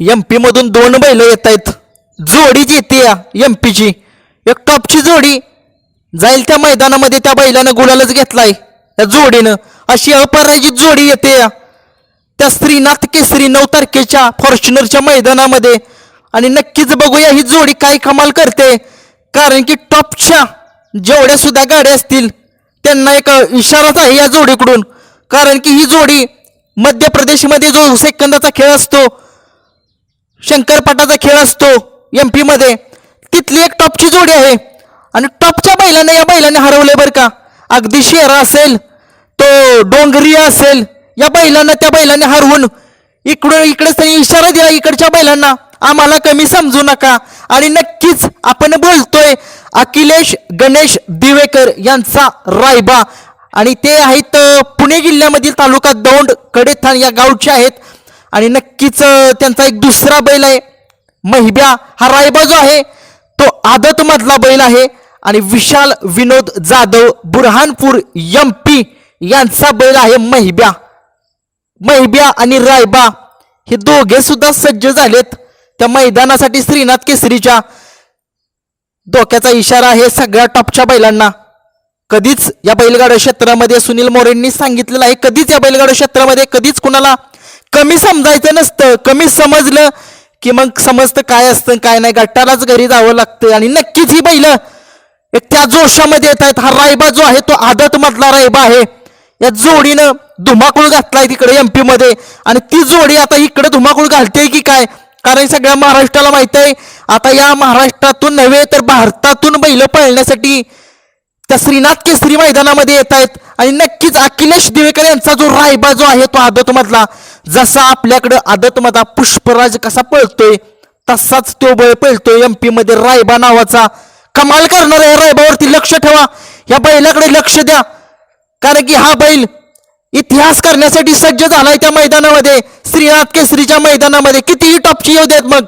M P मधून दोन बैल येत आहेत. जोडीच येते या एम पीची एक टॉपची जोडी जाईल त्या मैदानामध्ये त्या बैलानं गुलालच घेतलाय. त्या जोडीनं अशी अपराजित जोडी येते या. त्या श्रीनाथ केसरी नऊ तारखेच्या फॉर्च्युनरच्या मैदानामध्ये. आणि नक्कीच बघूया ही जोडी काय कमाल करते. कारण की टॉपच्या जेवढ्या सुद्धा गाड्या असतील त्यांना एक इशाराच आहे या जोडीकडून. कारण की ही जोडी मध्य प्रदेशमध्ये जो सेकंदाचा खेळ असतो शंकरपाटाचा खेळ असतो एम पीमध्ये तिथली एक टॉपची जोडी आहे. आणि टॉपच्या बैलाने या बैलाने हरवले बरं का. अगदी शेरा असेल तो डोंगरी असेल या बैलांना त्या बैलाने हरवून इकडून इकडे त्यांनी इशारा दिला इकडच्या बैलांना आम्हाला कमी समजू नका. आणि नक्कीच आपण बोलतोय अखिलेश गणेश दिवेकर यांचा रायबा. आणि ते आहेत पुणे जिल्ह्यामधील तालुका दौंड कडेथान या गावचे आहेत. आणि नक्कीच त्यांचा एक दुसरा बैल आहे. महिब्या हा रायबा जो आहे. तो आदत मधला बैल आहे. आणि विशाल विनोद जाधव बुरहानपूर एम पी यांचा बैल आहे महिब्या. महिब्या आणि रायबा हे दोघे सुद्धा सज्ज झालेत त्या मैदानासाठी श्रीनाथ केसरीच्या. डोक्याचा इशारा आहे सगळ्या टॉपच्या बैलांना. कधीच या बैलगाड्या क्षेत्रामध्ये सुनील मोरेंनी सांगितलेलं आहे कधीच या बैलगाड्या क्षेत्रामध्ये कधीच कुणाला कमी समजायचं नसतं कमी समजलं की मग समजतं काय असतं काय नाही. गट्टालाच घरी जावं लागतं आणि नक्कीच ही बैल एक त्या जोशामध्ये येत आहेत. हा रायबा जो आहे तो आदत मधला रायबा आहे. या जोडीनं धुमाकूळ घातलाय तिकडे एम पी मध्ये. आणि ती जोडी आता इकडे धुमाकूळ घालते की काय? कारण सगळ्या महाराष्ट्राला माहीत आहे आता या महाराष्ट्रातून नव्हे तर भारतातून बैल पळण्यासाठी त्या श्रीनाथ केसरी मैदानामध्ये येत आहेत. आणि नक्कीच अखिलेश दिवेकर यांचा जो रायबा जो आहे तो आदत मधला जसा आपल्याकडं आदतमधा पुष्पराज कसा पळतोय तसाच तो बैल पळतोय एम पी मध्ये रायबा नावाचा. कमाल करणार आहे रायबावरती लक्ष ठेवा. या बैलाकडे लक्ष द्या. कारण की हा बैल इतिहास करण्यासाठी सज्ज झालाय त्या मैदानामध्ये. श्रीनाथ केसरीच्या मैदानामध्ये. कितीही टॉपची येऊ देत मग.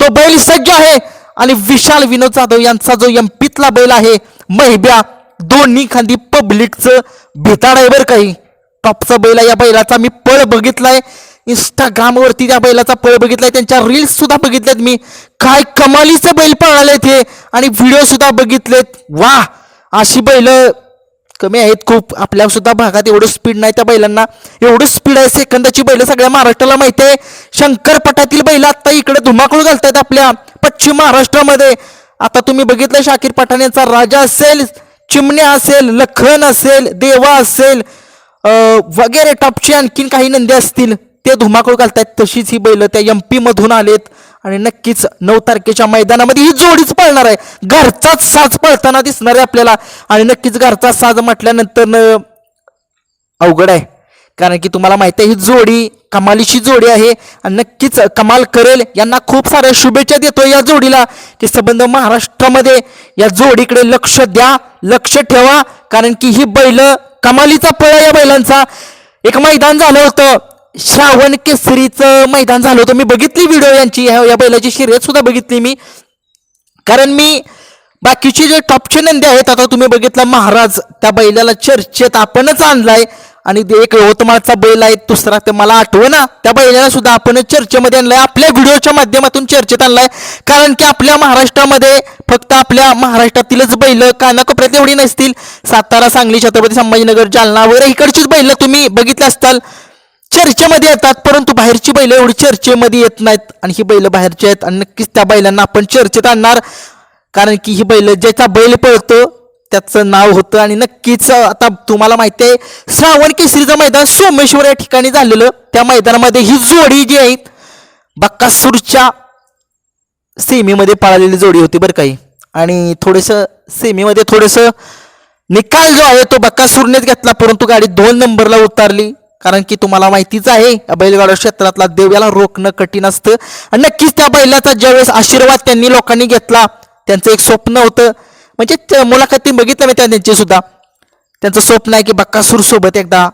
तो बैल सज्ज आहे. आणि विशाल विनोद जाधव यांचा जो एमपीतला बैल आहे महिब्या दोन्ही खांदी पब्लिकचं भिताड आहे बरं काही. टॉपचा बैल आहे या बैलाचा. मी पळ बघितलाय. इंस्टाग्रामवरती त्या बैलाचा पळ बघितलाय. त्यांच्या रील्स सुद्धा बघितल्यात मी. काय कमालीचं बैल पळाले ते आणि व्हिडिओ सुद्धा बघितलेत. वा अशी बैल कमी आहेत खूप. आपल्या सुद्धा भागात एवढं स्पीड नाही त्या बैलांना. एवढं स्पीड आहे सेकंदाची बैल सगळ्या महाराष्ट्राला माहिती आहे. शंकरपटातील बैल आता इकडे धुमाकूळ घालतायत आपल्या पश्चिम महाराष्ट्रामध्ये. आता तुम्ही बघितलं शाकीर पठाण यांचा राजा असेल चिमण्या असेल लखन असेल देवा असेल वगैरे टॉपची आणखीन काही नंदी असतील ते धुमाकूळ घालतायत तशीच ही बैल त्या एम पी मधून आलेत. आणि नक्कीच नऊ तारखेच्या मैदानामध्ये ही जोडीच पळणार आहे. घरचाच साज पळताना दिसणार आहे आपल्याला. आणि नक्कीच घरचा साज म्हटल्यानंतर अवघड आहे. कारण की तुम्हाला माहिती आहे ही जोडी कमालीची जोडी आहे. आणि नक्कीच कमाल करेल. यांना खूप साऱ्या शुभेच्छा देतो या जोडीला. की संबंध महाराष्ट्रामध्ये या जोडीकडे लक्ष द्या लक्ष ठेवा. कारण की ही बैल कमालीचा पळ या बैलांचा. एक मैदान झालं होतं. श्रावण केसरीचं मैदान झालं होतं. मी बघितली व्हिडिओ यांची. ह्या या बैलाची शर्यत सुद्धा बघितली मी. कारण मी बाकीचे जे टॉपचे नंदी आहेत आता तुम्ही बघितलं महाराज त्या बैलाला चर्चेत आपणच आणलाय. आणि ते एक यवतमाळचा बैल आहे दुसरा ते मला आठवना त्या बैलाला सुद्धा आपण चर्चेमध्ये आणलाय. आपल्या व्हिडिओच्या माध्यमातून चर्चेत आणलाय. कारण की आपल्या महाराष्ट्रामध्ये फक्त आपल्या महाराष्ट्रातीलच बैल कानाकोपऱ्यात एवढी नसतील. सातारा सांगली छत्रपती संभाजीनगर जालना वगैरे इकडचीच बैल तुम्ही बघितले असताल. चर्चेमध्ये येतात परंतु बाहेरची बैल एवढी चर्चेमध्ये येत नाहीत. आणि ही बैल बाहेरची आहेत आणि नक्कीच त्या बैलांना आपण चर्चेत आणणार. कारण की ही बैल ज्याचा बैल पळतो त्याचं नाव होतं आणि नक्कीच आता तुम्हाला माहिती आहे श्रावण केसरीचं मैदान सोमेश्वर या ठिकाणी झालेलं. त्या मैदानामध्ये ही जोडी जी आहे बक्कासूरच्या सेमीमध्ये पळालेली जोडी होती बरं काही आणि थोडंसं सेमीमध्ये थोडंसं निकाल जो आहे तो बक्कासूरनेच घेतला परंतु गाडी दोन नंबरला उतारली. कारण की तुम्हाला माहितीच आहे बैलगाडा क्षेत्रातला देव याला रोखणं कठीण असतं. आणि नक्कीच त्या बैलाचा ज्यावेळेस आशीर्वाद त्यांनी लोकांनी घेतला त्यांचं एक स्वप्न होतं. म्हणजे त्या मुलाखती बघितलं मी त्यांची सुद्धा. त्यांचं स्वप्न आहे की बक्कासूर सोबत एकदा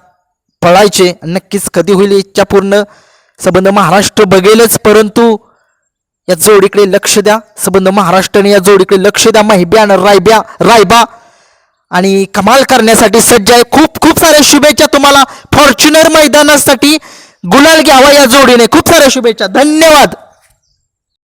पळायचे. नक्कीच कधी होईल इच्छा पूर्ण. संबंध महाराष्ट्र बघेलच परंतु या जोडीकडे लक्ष द्या. संबंध महाराष्ट्राने या जोडीकडे लक्ष द्या. माहिब्या आणि रायब्या रायबा. आणि कमाल करण्यासाठी सज्ज आहे. खूप खूप साऱ्या शुभेच्छा तुम्हाला. फॉर्च्युनर मैदानासाठी गुलाल घ्यावा या जोडीने. खूप साऱ्या शुभेच्छा. धन्यवाद.